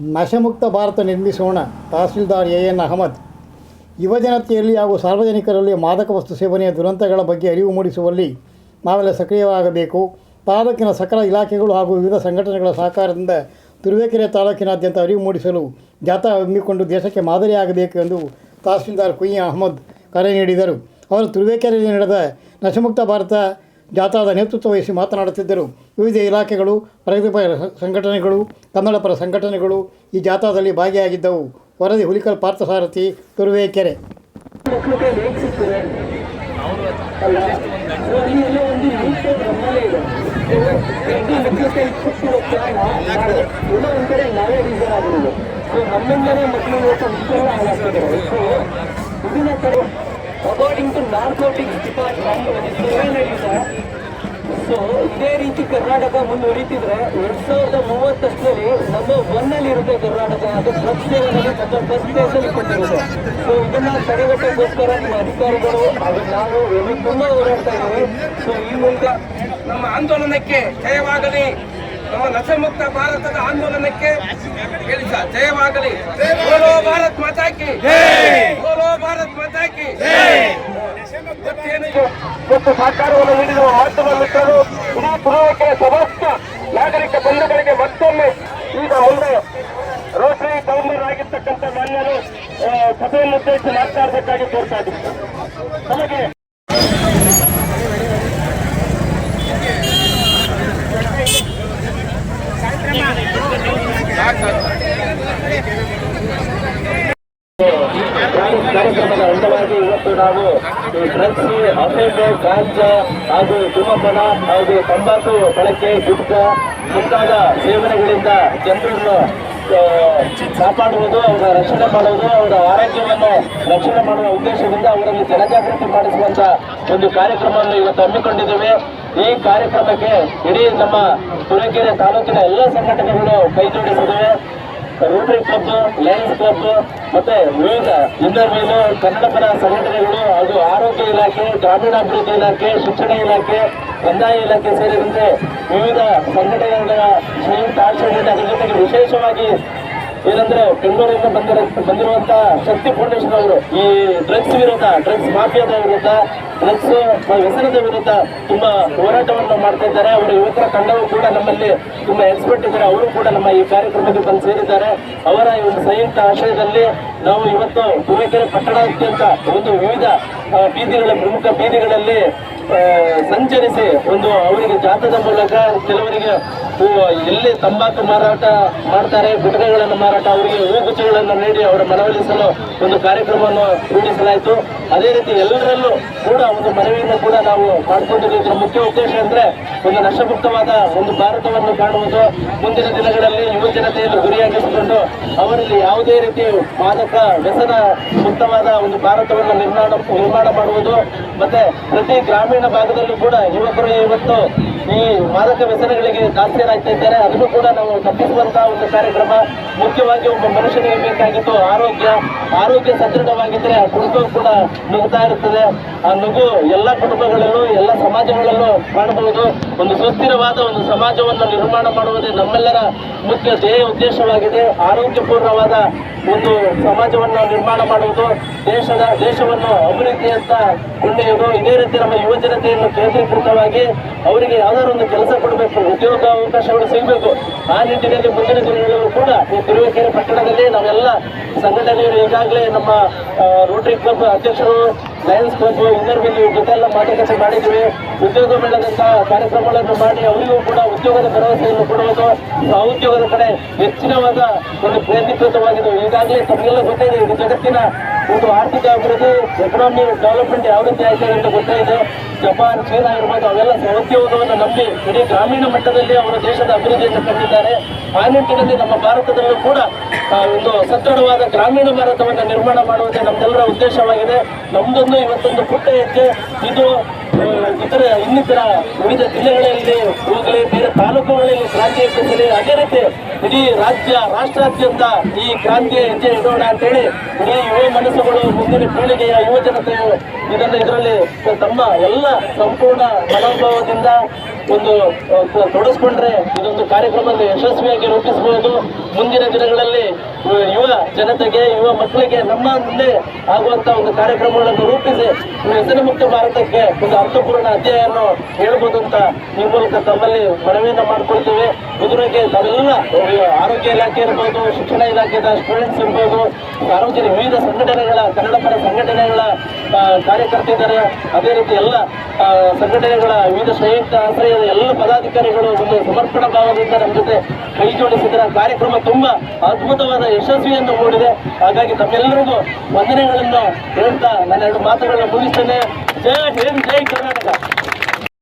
ನಶಮುಕ್ತ ಭಾರತ ನಿರ್ಮಿಸೋಣ tahsildar A N Ahmed. ಯುವಜನತೆಯಲ್ಲಿ ಹಾಗೂ ಸಾರ್ವಜನಿಕರಲ್ಲಿ ಮಾದಕ ವಸ್ತು ಸೇವನೆಯ ದುರಂತಗಳ ಬಗ್ಗೆ ಅರಿವು ಮೂಡಿಸುವಲ್ಲಿ ನಾವೆಲ್ಲ ಸಕ್ರಿಯವಾಗಬೇಕು. ತಾಲೂಕಿನ ಸಕಲ ಇಲಾಖೆಗಳು ಹಾಗೂ ವಿವಿಧ ಸಂಘಟನೆಗಳ ಸಹಕಾರದಿಂದ ತುರುವೇಕೆರೆ ತಾಲೂಕಿನಾದ್ಯಂತ ಅರಿವು ಮೂಡಿಸಲು ಜಾಥಾ ಹಮ್ಮಿಕೊಂಡು ದೇಶಕ್ಕೆ ಮಾದರಿಯಾಗಬೇಕು ಎಂದು ತಹಸೀಲ್ದಾರ್ ಕುಯ್ಯ ಅಹಮದ್ ಕರೆ ನೀಡಿದರು. ಅವರು ತುರುವೇಕೆರೆಯಲ್ಲಿ ನಡೆದ ನಶಮುಕ್ತ ಭಾರತ ಜಾಥಾದ ನೇತೃತ್ವ ವಹಿಸಿ ಮಾತನಾಡುತ್ತಿದ್ದರು. ವಿವಿಧ ಇಲಾಖೆಗಳು, ಪ್ರಗತಿಪರ ಸಂಘಟನೆಗಳು, ಕನ್ನಡಪರ ಸಂಘಟನೆಗಳು ಈ ಜಾಥಾದಲ್ಲಿ ಭಾಗಿಯಾಗಿದ್ದವು. ವರದಿ Hulikal Parthasarathi, Turuvekere. According to narcotics department so ಇದೇ ರೀತಿ ಕರ್ನಾಟಕ ಮುಂದುವರಿತಿದ್ರೆ ಎರಡ್ ಸಾವಿರದ ಮೂವತ್ತಷ್ಟರಲ್ಲಿ ನಮ್ಮ ಒನ್ನಲ್ಲಿ ಇರುತ್ತೆ ಕರ್ನಾಟಕ. ಅದು ಡ್ರಗ್ಸ್ ಸೇವನೆಗೆ ನಮ್ಮ ಫಸ್ಟ್ ಪ್ಲೇಸಲ್ಲಿ ಕೊಟ್ಟಿರುತ್ತೆ ಸೊ ಇದನ್ನ ತಡೆಗಟ್ಟೋಕ್ಕೋಸ್ಕರ ನಿಮ್ಮ ಅಧಿಕಾರಿಗಳು ಹಾಗೂ ನಾವು ಎಲ್ಲಿ ತುಂಬಾ ಹೋರಾಡ್ತಾ ಇದ್ದೀವಿ. ಸೊ ಈ ಮೂಲಕ ನಮ್ಮ ಆಂದೋಲನಕ್ಕೆ ಜಯವಾಗಲಿ. ನಮ್ಮ ನಶಮುಕ್ತ ಭಾರತದ ಆಂದೋಲನಕ್ಕೆ ಜಯವಾಗಲಿ. ಬೋಲೋ ಭಾರತ್ ಮಾತಾಕಿ. ಬೋಲೋ ಭಾರತ್ ಮಾತಾಕಿ? ಮತ್ತು ಸಹಕಾರವನ್ನು ನೀಡಿರುವ ಮಾಧ್ಯಮ ಮಿತ್ರರು ಇಡೀ ಪೂರ್ವಕ್ಕೆ ಸಮಸ್ತ ನಾಗರಿಕ ಬಂಧುಗಳಿಗೆ ಮತ್ತೊಮ್ಮೆ ಈಗ ಮುಂದೆ ರೋಟರಿ ಗವರ್ನರ್ ಆಗಿರ್ತಕ್ಕಂಥ ಮಾನ್ಯರು ಸಭೆಯನ್ನು ಉದ್ದೇಶಿಸಿ ಮಾತನಾಡಬೇಕಾಗಿ ಕೋರ್ತಾ ಇದ್ದೀವಿ ನಮಗೆ ಕಾರ್ಯಕ್ರಮದ ಅಂಗವಾಗಿ ಇವತ್ತು ನಾವು ಡ್ರಗ್ಸ್ ಅಫೇಟು ಗಾಂಜಾ ಹಾಗೂ ಧೂಮಪಾನ ಹಾಗೂ ತಂಬಾಕು ಬಳಕೆ ಗುಡ್ಡ ಮುಂತಾದ ಸೇವನೆಗಳಿಂದ ಜನರನ್ನು ಕಾಪಾಡುವುದು, ಅವರ ರಕ್ಷಣೆ ಮಾಡುವುದು, ಅವರ ಆರೋಗ್ಯವನ್ನು ರಕ್ಷಣೆ ಮಾಡುವ ಉದ್ದೇಶದಿಂದ ಅವರಲ್ಲಿ ಜನಜಾಗೃತಿ ಮಾಡಿಸುವಂತ ಒಂದು ಕಾರ್ಯಕ್ರಮವನ್ನು ಇವತ್ತು ಹಮ್ಮಿಕೊಂಡಿದ್ದೇವೆ. ಈ ಕಾರ್ಯಕ್ರಮಕ್ಕೆ ಇಡೀ ನಮ್ಮ ತುಳಕೆರೆ ತಾಲೂಕಿನ ಎಲ್ಲ ಸಂಘಟನೆಗಳು ಕೈ ಜೋಡಿಸಿದ್ದೇವೆ. ರೋಟರಿ ಕ್ಲಬ್ ಲಯನ್ಸ್ ಕ್ಲಬ್ ಮತ್ತೆ ವಿವಿಧ ಇನ್ನರ್ವೇನು ಕನ್ನಡಪರ ಸಂಘಟನೆಗಳು ಹಾಗೂ ಆರೋಗ್ಯ ಇಲಾಖೆ, ಗ್ರಾಮೀಣಾಭಿವೃದ್ಧಿ ಇಲಾಖೆ, ಶಿಕ್ಷಣ ಇಲಾಖೆ, ಕಂದಾಯ ಇಲಾಖೆ ಸೇರಿದಂತೆ ವಿವಿಧ ಸಂಘಟನೆಗಳ ಸಂಯುಕ್ತ ಆಚರಣೆಯಿಂದ ಅದರ ಜೊತೆಗೆ ವಿಶೇಷವಾಗಿ ಏನಂದ್ರೆ ಬೆಂಗಳೂರಿಂದ ಬಂದಿರೋ, ಬಂದಿರುವಂತಹ ಶಕ್ತಿ ಫೌಂಡೇಶನ್ ಅವರು ಈ ಡ್ರಗ್ಸ್ ವಿರುದ್ಧ, ಡ್ರಗ್ಸ್ ಮಾಫಿಯಾದ ವಿರುದ್ಧ ಡ್ರಗ್ಸ್ ವ್ಯಸನದ ವಿರುದ್ಧ ತುಂಬಾ ಹೋರಾಟವನ್ನು ಮಾಡ್ತಾ ಇದ್ದಾರೆ. ಅವರ ಯುವಕರ ತಂಡವು ಕೂಡ ನಮ್ಮಲ್ಲಿ ತುಂಬಾ ಎಕ್ಸ್ಪರ್ಟ್ ಇದ್ದಾರೆ. ಅವರು ಕೂಡ ನಮ್ಮ ಈ ಕಾರ್ಯಕ್ರಮಕ್ಕೆ ಬಂದು ಸೇರಿದ್ದಾರೆ. ಅವರ ಈ ಒಂದು ಸಂಯುಕ್ತ ಆಶ್ರಯದಲ್ಲಿ ನಾವು ಇವತ್ತು ತುಮಕೆರೆ ಪಟ್ಟಣಾದ್ಯಂತ ಒಂದು ವಿವಿಧ ಬೀದಿಗಳ ಪ್ರಮುಖ ಬೀದಿಗಳಲ್ಲಿ ಸಂಚರಿಸಿ ಒಂದು ಅವರಿಗೆ ಜಾತದ ಮೂಲಕ ಕೆಲವರಿಗೆ ಎಲ್ಲಿ ತಂಬಾಕು ಮಾರಾಟ ಮಾಡ್ತಾರೆ ಘಟನೆಗಳನ್ನು ಮಾರಾಟ, ಅವರಿಗೆ ಹೂಗುಚ್ಚಗಳನ್ನು ನೀಡಿ ಅವರ ಮನವೊಲಿಸಲು ಒಂದು ಕಾರ್ಯಕ್ರಮವನ್ನು ರೂಪಿಸಲಾಯಿತು ಅದೇ ರೀತಿ ಎಲ್ಲರಲ್ಲೂ ಕೂಡ ಒಂದು ಮನವಿಯನ್ನು ಕೂಡ ನಾವು ಮಾಡಿಕೊಂಡಿದ್ದು ಇದರ ಮುಖ್ಯ ಉದ್ದೇಶ ಅಂದರೆ ಒಂದು ನಷ್ಟಮುಕ್ತವಾದ ಒಂದು ಭಾರತವನ್ನು ಕಾಣುವುದು. ಮುಂದಿನ ದಿನಗಳಲ್ಲಿ ಯುವಜನತೆಯನ್ನು ಗುರಿಯಾಗಿಸಿಕೊಂಡು ಅವರಲ್ಲಿ ಯಾವುದೇ ರೀತಿ ಮಾದಕ ವ್ಯಸನ ಮುಕ್ತವಾದ ಒಂದು ಭಾರತವನ್ನು ನಿರ್ಮಾಣ ನಿರ್ಮಾಣ ಮಾಡುವುದು. ಮತ್ತೆ ಪ್ರತಿ ಗ್ರಾಮೀಣ ಭಾಗದಲ್ಲೂ ಕೂಡ ಯುವಕರು ಇವತ್ತು ಈ ಮಾದಕ ವ್ಯಸನಗಳಿಗೆ ದಾಸ್ತಿಯರಾಗ್ತಾ ಇದ್ದಾರೆ. ಅದನ್ನು ಕೂಡ ನಾವು ತಪ್ಪಿಸುವಂತಹ ಒಂದು ಕಾರ್ಯಕ್ರಮ ಮುಖ್ಯವಾಗಿ ಒಬ್ಬ ಮನುಷ್ಯನಿಗೆ ಬೇಕಾಗಿತ್ತು ಆರೋಗ್ಯ ಆರೋಗ್ಯ ಸದೃಢವಾಗಿದ್ದರೆ ಆ ಕುಟುಂಬ ಕೂಡ ನುಗ್ತಾ ಇರುತ್ತದೆ. ಆ ನಗು ಎಲ್ಲ ಕುಟುಂಬಗಳಲ್ಲೂ, ಎಲ್ಲ ಸಮಾಜಗಳಲ್ಲೂ ಕಾಣಬಹುದು ಒಂದು ಸುಸ್ಥಿರವಾದ ಒಂದು ಸಮಾಜವನ್ನು ನಿರ್ಮಾಣ ಮಾಡುವುದೇ ನಮ್ಮೆಲ್ಲರ ಮುಖ್ಯ ಧ್ಯೇಯ ಉದ್ದೇಶವಾಗಿದೆ. ಆರೋಗ್ಯಪೂರ್ಣವಾದ ಒಂದು ಸಮಾಜವನ್ನು ನಿರ್ಮಾಣ ಮಾಡುವುದು ದೇಶದ, ದೇಶವನ್ನು ಅಭಿವೃದ್ಧಿಯತ್ತ ಕೊಂಡೊಯ್ಯುವುದು. ಇದೇ ರೀತಿ ನಮ್ಮ ಯುವ ಜನತೆಯನ್ನು ಕೇಂದ್ರೀಕೃತವಾಗಿ ಅವರಿಗೆ ಯಾವ್ದಾದ್ರು ಕೆಲಸ ಕೊಡಬೇಕು ಉದ್ಯೋಗ ಅವಕಾಶಗಳು ಸಿಗಬೇಕು, ಆ ನಿಟ್ಟಿನಲ್ಲಿ ಮುಂದಿನ ದಿನಗಳಲ್ಲೂ ಕೂಡ ಈ ತಿರುವೇಕೆರೆ ಪಟ್ಟಣದಲ್ಲಿ ನಾವೆಲ್ಲ ಸಂಘಟನೆಗಳು ಈಗಾಗಲೇ ನಮ್ಮ ರೋಟರಿ ಕ್ಲಬ್ ಅಧ್ಯಕ್ಷರು ಲಯನ್ಸ್ ಕ್ಲಬ್ ಇನ್ನರ್ವಿಲ್ ಜೊತೆ ಎಲ್ಲ ಮಾತುಕತೆ ಮಾಡಿದ್ವಿ ಉದ್ಯೋಗ ಮೇಳದಂತ ಕಾರ್ಯಕ್ರಮಗಳನ್ನು ಮಾಡಿ ಅವರಿಗೂ ಕೂಡ ಉದ್ಯೋಗದ ಭರವಸೆಯನ್ನು ಕೊಡುವುದು ಆ ಉದ್ಯೋಗದ ಕಡೆ ಹೆಚ್ಚಿನವಾದ ಒಂದು ಕೇಂದ್ರೀಕೃತವಾಗಿದೆ ಈಗಾಗಲೇ ತಮಗೆಲ್ಲ ಗೊತ್ತಿದೆ ಇದು ಜಗತ್ತಿನ ಒಂದು ಆರ್ಥಿಕ ಅಭಿವೃದ್ಧಿ ಎಕನಾಮಿ ಡೆವಲಪ್ಮೆಂಟ್ ಯಾವ ರೀತಿ ಆಯ್ತು ಅಂತ ಗೊತ್ತಾಗಿದೆ ಜಪಾನ್, ಚೀನಾ ಇರ್ಬೋದು ಅವೆಲ್ಲ ಸ್ವಉದ್ಯೋಗವನ್ನು ನಂಬಿ ಇಡೀ ಗ್ರಾಮೀಣ ಮಟ್ಟದಲ್ಲಿ ಅವರ ದೇಶದ ಅಭಿವೃದ್ಧಿಯನ್ನು ಕಂಡಿದ್ದಾರೆ. ಆ ನಿಟ್ಟಿನಲ್ಲಿ ನಮ್ಮ ಭಾರತದಲ್ಲೂ ಕೂಡ ಒಂದು ಸದೃಢವಾದ ಗ್ರಾಮೀಣ ಭಾರತವನ್ನು ನಿರ್ಮಾಣ ಮಾಡುವುದೇ ನಮ್ಮೆಲ್ಲರ ಉದ್ದೇಶವಾಗಿದೆ. ನಮ್ದೊಂದು ಇವತ್ತೊಂದು ಪುಟ್ಟ ಹೆಜ್ಜೆ. ಇದು ಇತರ ಇನ್ನಿತರ ವಿವಿಧ ಜಿಲ್ಲೆಗಳಲ್ಲಿ ಹೋಗಲಿ, ಬೇರೆ ತಾಲೂಕುಗಳಲ್ಲಿ ಕ್ರಾಂತಿ ಎಬ್ಬಿಸಲಿ ಅದೇ ರೀತಿ ಇಡೀ ರಾಜ್ಯ, ರಾಷ್ಟ್ರಾದ್ಯಂತ ಈ ಕ್ರಾಂತಿಯ ಹೆಜ್ಜೆ ಇಡೋಣ ಅಂತೇಳಿ ಇಡೀ ಯುವ ಮನಸ್ಸುಗಳು ಮುಂದಿನ ಪೀಳಿಗೆಯ ಯುವ ಜನತೆಯು ಇದನ್ನು ಇದರಲ್ಲಿ ತಮ್ಮ ಎಲ್ಲ ಸಂಪೂರ್ಣ ಮನೋಭಾವದಿಂದ ಒಂದು ತೊಡಸ್ಕೊಂಡ್ರೆ ಇದೊಂದು ಕಾರ್ಯಕ್ರಮವನ್ನು ಯಶಸ್ವಿಯಾಗಿ ರೂಪಿಸಬಹುದು. ಮುಂದಿನ ದಿನಗಳಲ್ಲಿ ಯುವ ಜನತೆಗೆ, ಯುವ ಮಕ್ಕಳಿಗೆ ನಮ್ಮ ಮುಂದೆ ಆಗುವಂತ ಒಂದು ಕಾರ್ಯಕ್ರಮಗಳನ್ನು ರೂಪಿಸಿ ವ್ಯಸನ ಮುಕ್ತ ಭಾರತಕ್ಕೆ ಒಂದು ಅರ್ಥಪೂರ್ಣ ಅಧ್ಯಾಯವನ್ನು ಹೇಳ್ಬೋದು ಅಂತ ಈ ಮೂಲಕ ತಮ್ಮಲ್ಲಿ ಮನವಿಯನ್ನು ಮಾಡ್ಕೊಳ್ತೇವೆ. ಇದ್ರಿಗೆ ತಾವೆಲ್ಲ ಆರೋಗ್ಯ ಇಲಾಖೆ ಇರ್ಬೋದು, ಶಿಕ್ಷಣ ಇಲಾಖೆದ ಸ್ಟೂಡೆಂಟ್ಸ್ ಇರ್ಬೋದು ಸಾರ್ವಜನಿಕ ವಿವಿಧ ಸಂಘಟನೆಗಳ, ಕನ್ನಡ ಪರ ಸಂಘಟನೆಗಳ ಕಾರ್ಯಕರ್ತಿದ್ದಾರೆ ಅದೇ ರೀತಿ ಎಲ್ಲ ಸಂಘಟನೆಗಳ ವಿವಿಧ ಸಂಯುಕ್ತ ಆಶ್ರಯದ ಎಲ್ಲ ಪದಾಧಿಕಾರಿಗಳು ಒಂದು ಸಮರ್ಪಣಾ ಭಾವದಿಂದ ನಮ್ಮ ಜೊತೆ ಕೈ ಜೋಡಿಸಿದ್ರ. ಕಾರ್ಯಕ್ರಮ ತುಂಬಾ ಅದ್ಭುತವಾದ ಯಶಸ್ವಿಯನ್ನು ಮೂಡಿದೆ. ಹಾಗಾಗಿ ತಮ್ಮೆಲ್ಲರಿಗೂ ವಂದನೆಗಳನ್ನು ಹೇಳ್ತಾ ನನ್ನ ಎರಡು ಮಾತುಗಳನ್ನು ಮುಗಿಸ್ತೇನೆ. ಜಯ ಹಿಂದ್, ಜೈ ಕರ್ನಾಟಕ.